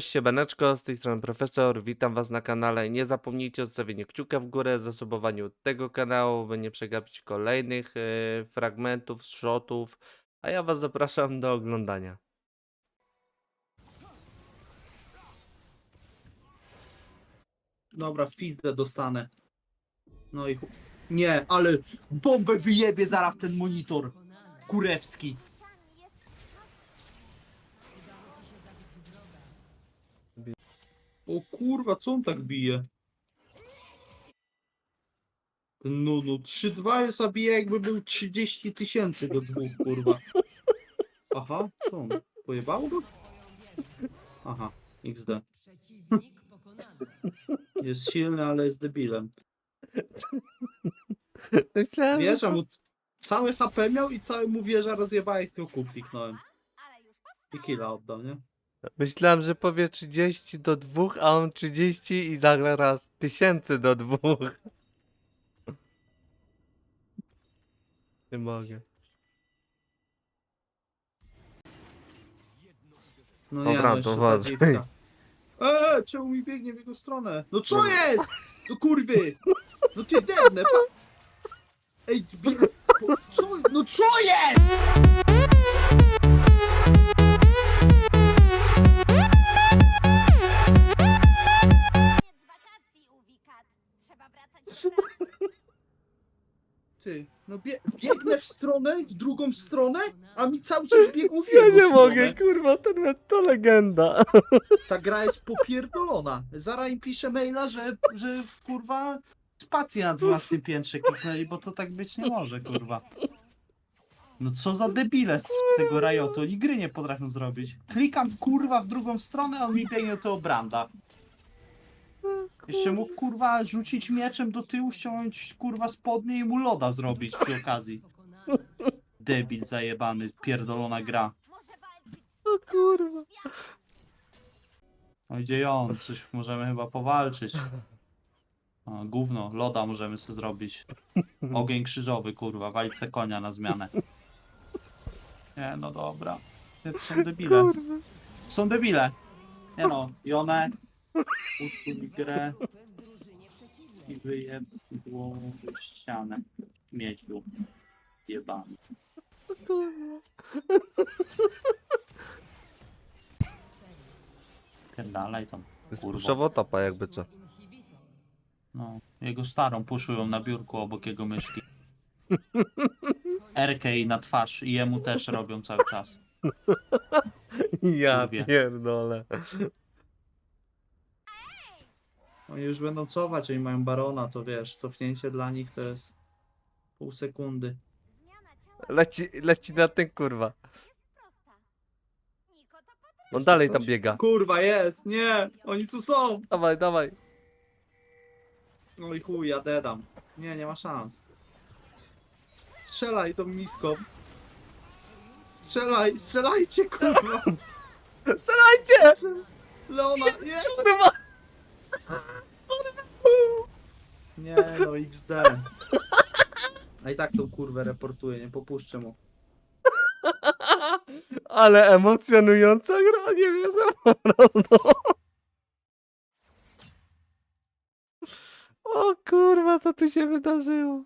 Cześć siemaneczko, z tej strony profesor, witam was na kanale. Nie zapomnijcie o zostawieniu kciuka w górę, zasobowaniu tego kanału, by nie przegapić kolejnych e, fragmentów, shotów, a ja was zapraszam do oglądania. Dobra, w pizdę dostanę. No i Nie, ale bombę wyjebie zaraz ten monitor. Kurewski. O kurwa, co on tak bije? No, no, 3-2 jest, a bije jakby był 30 tysięcy do dwóch, kurwa. Aha, co on? Pojebało go? Aha, XD. Jest silny, ale jest debilem. Myślałem, że Wiesz, a po- mu całe HP miał i cały mu wieża rozjebała jak tylko kliknąłem. I killa oddał, nie? Myślałem, że powie 30 do 2, a on 30 i zagra raz tysięcy do 2. Nie mogę. No Dobra, no, jeszcze ta wadzę. dziwka. Eee, czemu mi biegnie w jego stronę? No co jest? No kurwy! No ty denne, pa... Ej, bie... co? No co jest? Ty, no bie... biegnę w stronę, w drugą stronę, a mi cały czas biegł w Ja nie stronę. mogę, kurwa, ten mecz to legenda. Ta gra jest popierdolona. Zara im pisze maila, że, że kurwa spację na 12 piętrze kliknęli, bo to tak być nie może, kurwa. No co za debile z tego Riotu, oni gry nie potrafią zrobić. Klikam kurwa w drugą stronę, a on mi biegnie do tego Branda. Jeszcze mógł kurwa rzucić mieczem do tyłu, ściągnąć kurwa spodnie i mu loda zrobić przy okazji. Debil zajebany, pierdolona gra. O kurwa. No idzie on, coś możemy chyba powalczyć. O, gówno, loda możemy sobie zrobić. Ogień krzyżowy, kurwa, walić se konia na zmianę. Nie, no dobra. To są debile. Są debile. Nie no, i one usuń grę i wyjebło w ścianę. Miedźlu. Jebany. Pierdalaj tam. Kurwa. Spuszowo topa jakby co. No, jego starą puszują na biurku obok jego myszki. Erkę jej na twarz i jemu też robią cały czas. Ja Lubię. pierdolę. Oni już będą cować, oni mają barona, to wiesz, cofnięcie dla nich to jest pół sekundy. Leci, leci na ten kurwa. On dalej tam biega. Kurwa, jest! Nie! Oni tu są! Dawaj, dawaj. No i chuj, ja dedam. Nie, nie ma szans. Strzelaj tą miską. Strzelaj, strzelajcie, kurwa! Strzelajcie! Leona, jest! Kurwa! Nie, no XD. A i tak tą kurwę reportuję, nie popuszczę mu. Ale emocjonująca gra, nie wierzę po prostu. O kurwa, co tu się wydarzyło?